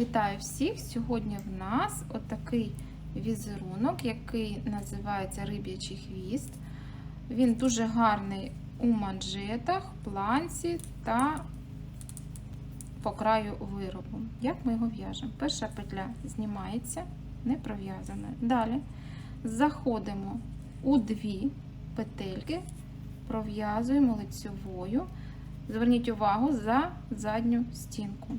Вітаю всіх! Сьогодні в нас отакий візерунок, який називається риб'ячий хвіст. Він дуже гарний у манжетах, планці та по краю виробу. Як ми його в'яжемо? Перша петля знімається, не пров'язана. Далі заходимо у дві петельки, пров'язуємо лицьовою. Зверніть увагу за задню стінку.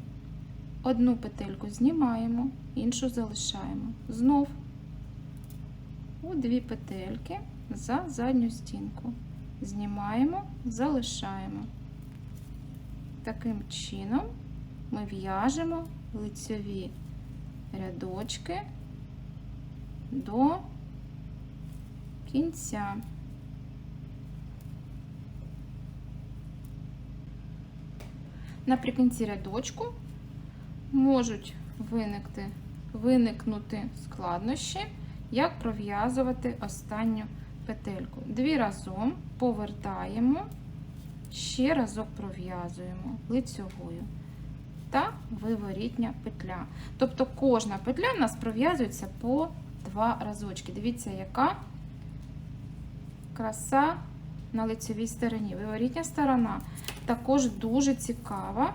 Одну петельку знімаємо, іншу залишаємо. Знов у дві петельки за задню стінку. Знімаємо, залишаємо. Таким чином ми в'яжемо лицьові рядочки до кінця. Наприкінці рядочку можуть виникти, виникнути складнощі, як пров'язувати останню петельку. Дві разом повертаємо, ще разок пров'язуємо лицьовою та виворітня петля. Тобто кожна петля в нас пров'язується по два разочки. Дивіться, яка краса на лицевій стороні. Виворітня сторона також дуже цікава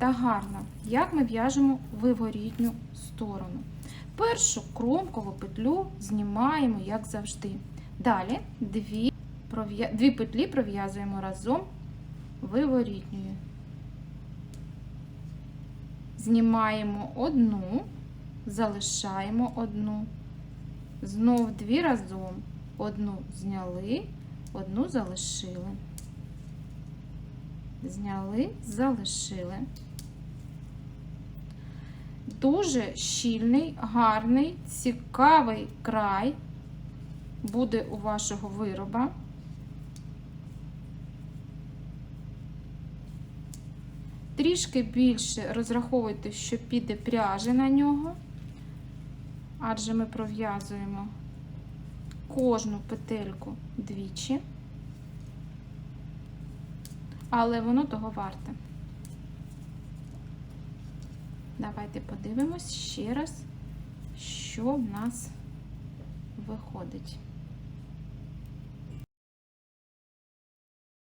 та гарна, як ми в'яжемо виворітню сторону. Першу кромкову петлю знімаємо, як завжди. Далі дві, дві петлі пров'язуємо разом виворітньою. Знімаємо одну, залишаємо одну, знов дві разом. Одну зняли, одну залишили. Зняли, залишили. Дуже щільний, гарний, цікавий край буде у вашого вироба. Трішки більше розраховуйте, що піде пряжі на нього, адже ми пров'язуємо кожну петельку двічі, але воно того варте. Давайте подивимось ще раз, що в нас виходить.